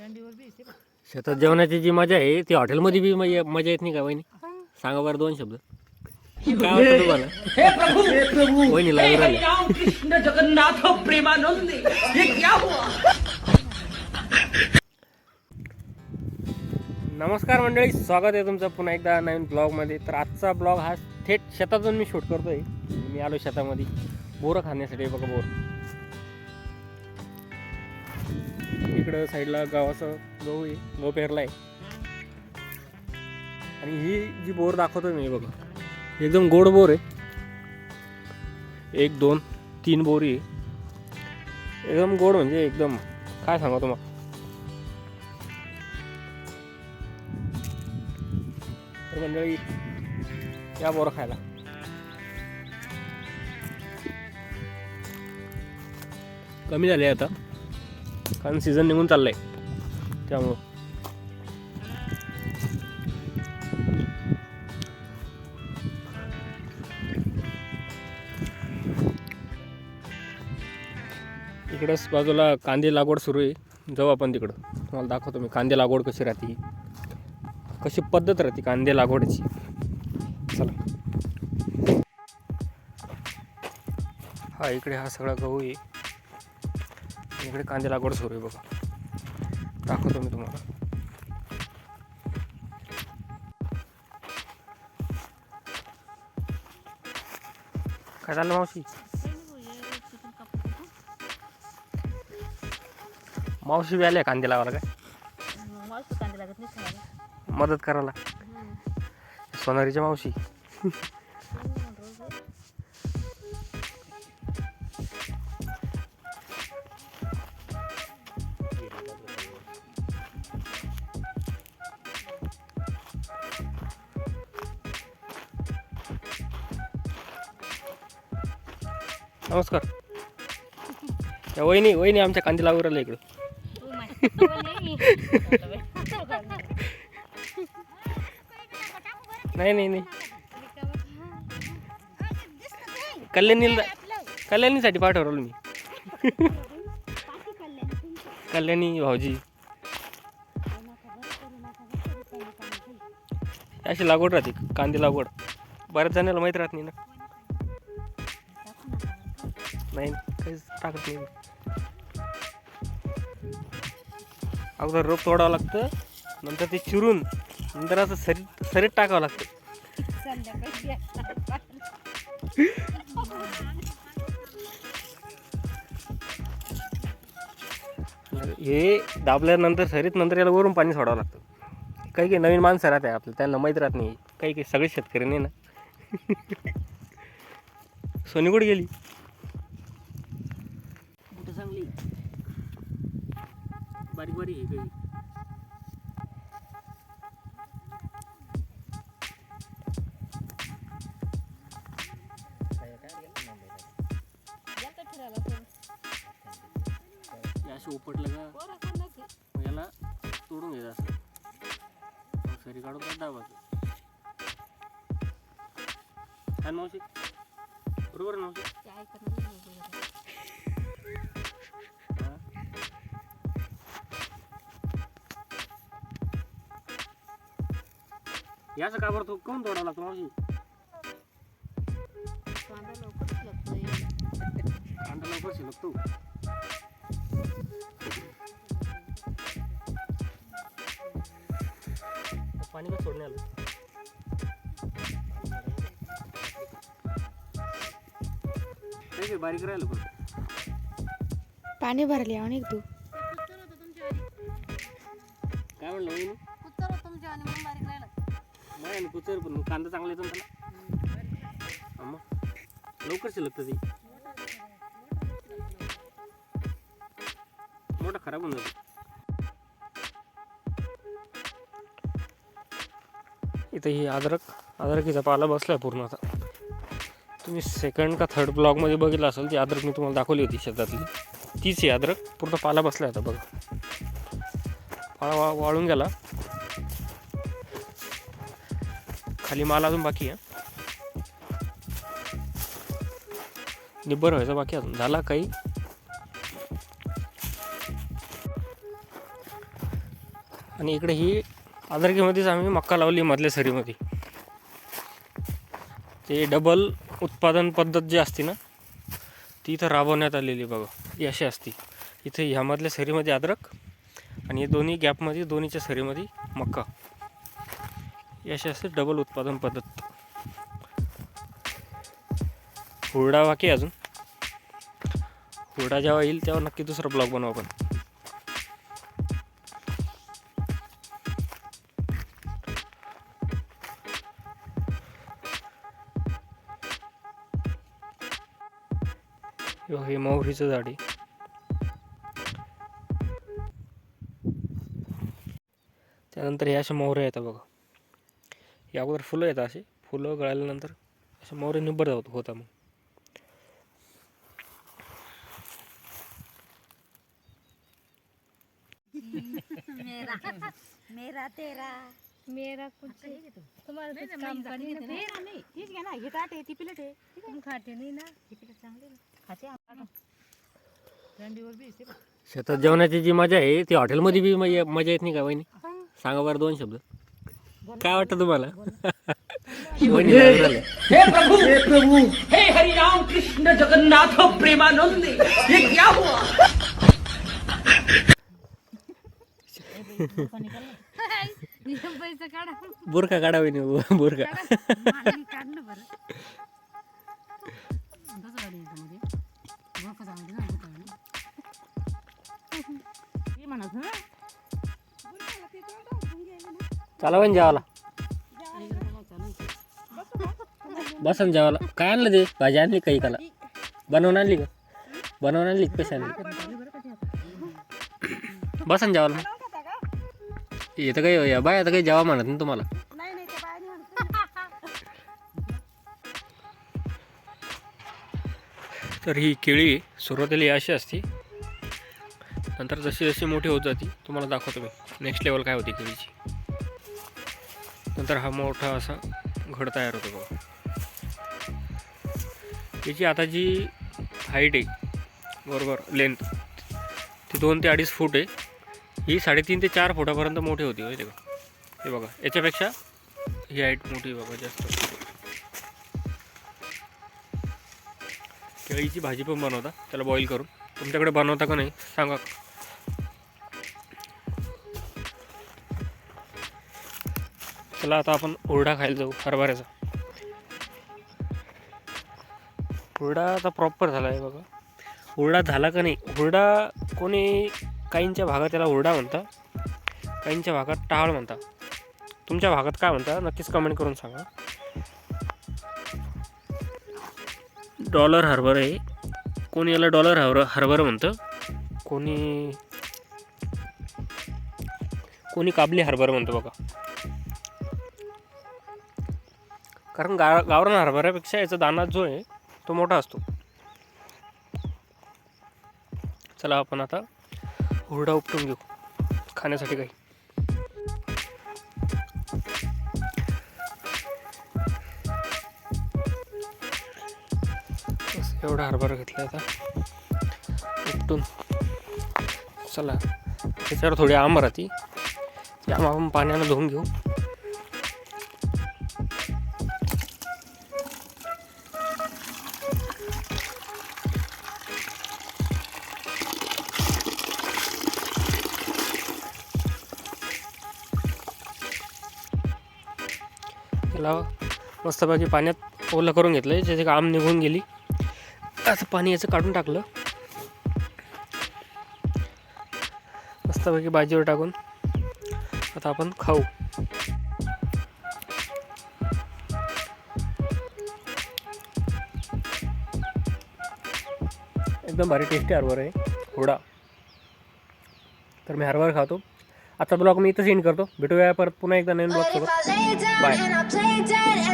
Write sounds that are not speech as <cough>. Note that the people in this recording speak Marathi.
शेतात जेवणाची जी मजा आहे ती हॉटेलमध्ये बी मजा मजा येत नाही का वहिनी? सांगा बरं दोन शब्द. काय वाटतं तुम्हाला? वहिनी लागू राहिले. राम कृष्ण जगन्नाथ प्रेमानंद. ये क्या हुआ? नमस्कार मंडळी स्वागत आहे तुमचं पुन्हा एकदा नवीन ब्लॉगमध्ये. तर आजचा ब्लॉग हा थेट शेतातून मी शूट करतोय. मी आलो शेतामध्ये. बोरं खाण्यासाठी बघा बोर. इकडं साईडला गावाचं गहू आहे गहू पेरला आहे आणि ही जी बोर दाखवतोय मी बघा. एकदम गोड बोर आहे. एक दोन तीन बोरी आहे. एकदम गोड म्हणजे एकदम काय सांगा तुम्हाला? तर मंडळी या बोर खायला. कमी झाले आता. कारण सीझन निघून चाललंय. त्यामुळं. इकडंच बाजूला कांदे लागवड सुरू आहे. जाऊ आपण तिकडं. तुम्हाला दाखवतो मी कांदे लागवड कशी राहते कशी पद्धत राहते कांदे लागवडची. चला. हा इकडे हा सगळा गहू आहे. इकडे कांदे लागवड सुरू आहे बघा. दाखवतो मी तुम्हाला. काय चाललं मावशी? मावशी बी आल्या कांदे लावायला काय? मदत करायला. सोनारीच्या मावशी. <laughs> नमस्कार. या वहिनी वहिनी आमच्या कांदे लागू राहिला इकडं. नाही नाही नाही. कल्याणीला कल्याणीसाठी पाठवलं मी. कल्याणी भाऊजी. अशी लागवड राहते कांदे लागवड. बऱ्याच जणांना माहीत राहत नाही ना. नाही काहीच टाकत नाही. अगोदर रोप तोडावं लागतं नंतर ते चिरून नंतर असं सरीत सरीत टाकावं लागतं. हे दाबल्यानंतर सरीत नंतर याला वरून पाणी सोडावं लागतं. काही काही नवीन माणसं राहते आपलं त्यांना माहीत राहत नाही. काही काही सगळे शेतकरी नाही ना. <laughs> सोनी गेली. चांगली. बारीक बारीक आहे काही. असं उपटलं का? याला तोडून घ्यायचं असं. सरी काढून त्यात दाबायचं. काय मावशी. बरोबर आहे याचं का बरं तो कोण तोडावं लागतो मावशी? कांदा लवकर शिलकतो पाणी का सोडणे आलं? बारीक राहिलं पण. पाणी भरले अनेक तू. काय म्हणलं वहिनी? नाही कुचर पण मग कांदा चांगला येतो ना त्याला. मग. लवकर शिलकतं ते. मोठा खराब होऊन जातो. इथं ही अद्रक अद्रकीचा पाला बसलाय पूर्ण आता. तुम्ही सेकंड का थर्ड ब्लॉगमध्ये बघितलं असेल ती अद्रक मी तुम्हाला दाखवली होती शेतातली. तीच आहे अद्रक पूर्ण पाला बसला आहे आता बघा. पाला वा वाळून गेला. खाली माल अजून बाकी आहे. निब्बर व्हायचं बाकी अजून. झाला काही. आणि इकडे ही आदरकीमध्येच आम्ही मक्का लावली मधल्या सरीमध्ये. ते डबल उत्पादन पद्धत जी असते ना ती इथं राबवण्यात आलेली आहे बघा. ही अशी असते. इथे ह्यामधल्या सरीमध्ये अद्रक आणि दोन्ही गॅपमध्ये दोन्हीच्या सरीमध्ये मक्का. ही असते डबल उत्पादन पद्धत. हुरडा बाकी अजून. हुरडा जेव्हा येईल तेव्हा नक्की दुसरा ब्लॉग बनवू आपण. हे मोहरीचं झाड आहे. त्यानंतर हे अशा मोहऱ्या येतात बघा. हे अगोदर फुलं येतात असे फुलं गळाल्यानंतर असे मोहरे निब्बर होत होता मग. मेरा तेरा. मेरा कुछ तुम्हाला कुछ काम करने को तेरा नाही तीच घ्या ना हे ताट आहे ती प्लेट आहे. तुम खाते नहीं ना? ही प्लेट चांगली आहे. ना खाते थंडीवर बी येते बघ. शेतात जेवणाची जी मजा आहे ती हॉटेलमध्ये बी मजा मजा येत नाही का वहिनी? सांगा बरं दोन शब्द. काय वाटतं तुम्हाला. हे प्रभु! हे प्रभु! हे हरि राम कृष्ण जगन्नाथ प्रेमानंद! ये क्या हुआ? पैसा काढा बुरका काढा वहिनी बुरका मागणी काढलं बरं याच्यामध्ये जाऊ दे ना, म्हणत ना चला वहिनी जेवायला. बसा ना काय आणलं ते? भाजी आणली काही काला बनवून आणली का? बनवून आणली का कशी आणली? बसन ना येतं काही या बाय आता काही जेवा म्हणत ना तुम्हाला. तर ही केळी सुरुवातीला अशी असते. नंतर जशी जशी मोठी होत जाते तुम्हाला दाखवतो मी. नेक्स्ट लेवल काय होती केळीची? नंतर हा मोठा असा घड तयार होतो बघा. याची आता जी हाईट आहे बरोबर लेंथ ती दोन ते अडीच फूट आहे. ही साडेतीन ते चार फुटापर्यंत मोठी होती माहिती का हे बघा याच्यापेक्षा ही हाईट मोठी बघा जास्त. केळीची भाजी पण बनवता त्याला बॉईल करून. तुमच्याकडे बनवता का नाही सांगा. चला आता आपण हुरडा खायला जाऊ हरभऱ्याचा. हुरडा आता प्रॉपर झाला आहे बघा. हुरडा झाला का नाही? हुरडा कोणी काहींच्या भागात त्याला हुरडा म्हणता काहींच्या भागात टाळ म्हणता तुमच्या भागात काय म्हणता नक्कीच कमेंट करून सांगा. डॉलर हरभर. आहे कोणी याला डॉलर हर हरभर म्हणतं? कोणी कोणी काबली हरभर म्हणतो बघा. कारण गा गावरान हरभऱ्यापेक्षा याचा दाना जो आहे तो मोठा असतो. चला आपण आता हुरडा उपटून घेऊ. खाण्यासाठी काही. एवढा हरभरा घेतला आता. उपटून. चला त्याच्यावर थोडी आंब राहते. ती आंब आपण पाण्यानं धुवून घेऊ. त्याला मस्तपैकी पाण्यात ओलं करून घेतलं आहे त्याचे आम निघून गेली. असं पाणी याचं काढून टाकलं. मस्तपैकी भाजीवर टाकून आता आपण खाऊ. एकदम भारी टेस्टी हरभर आहे. होडा तर मी हरभर खातो. आता ब्लॉग मी इथंच एंड करतो. भेटूया परत पुन्हा एकदा नवीन ब्लॉग But